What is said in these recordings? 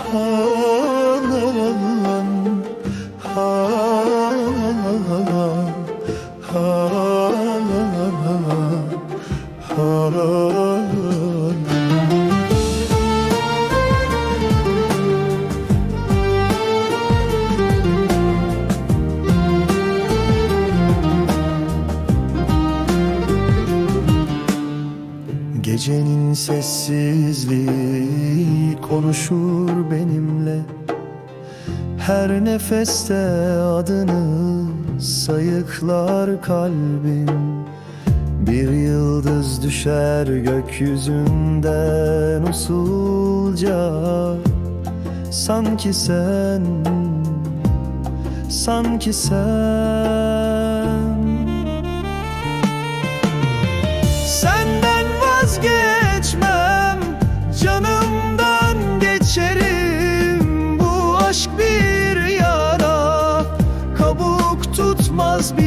Oh. Gecenin sessizliği konuşur benimle. Her nefeste adını sayıklar kalbim. Bir yıldız düşer gökyüzünden usulca. Sanki sen, sanki sen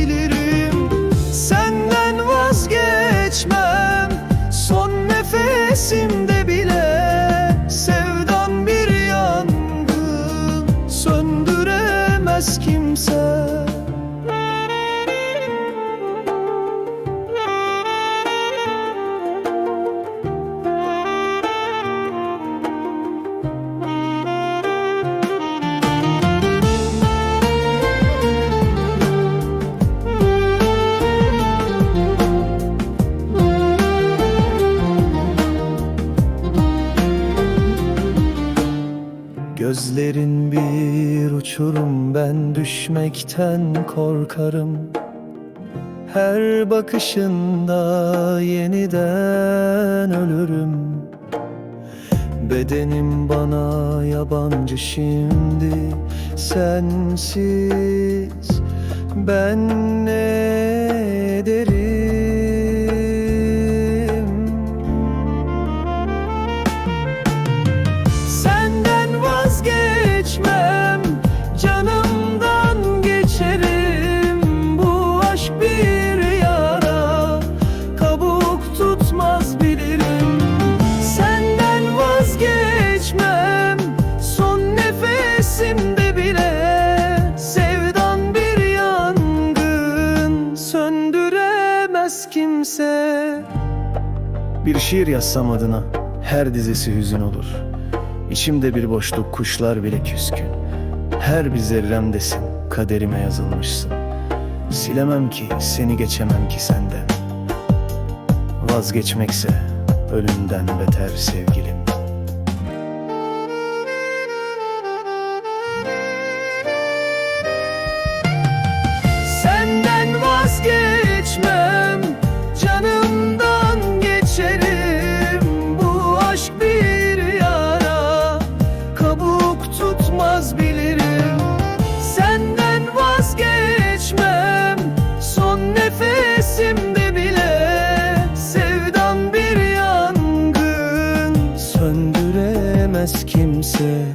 bilirim Gözlerin bir uçurum ben düşmekten korkarım. Her bakışında yeniden ölürüm. Bedenim bana yabancı şimdi Sensiz. Ben ne bir Bir şiir yazsam adına Her dizesi hüzün olur. İçimde bir boşluk kuşlar bile küskün. Her bir zerremdesin kaderime yazılmışsın. Silemem ki seni geçemem ki senden Vazgeçmekse ölümden beter sevgilim Söndüremez kimse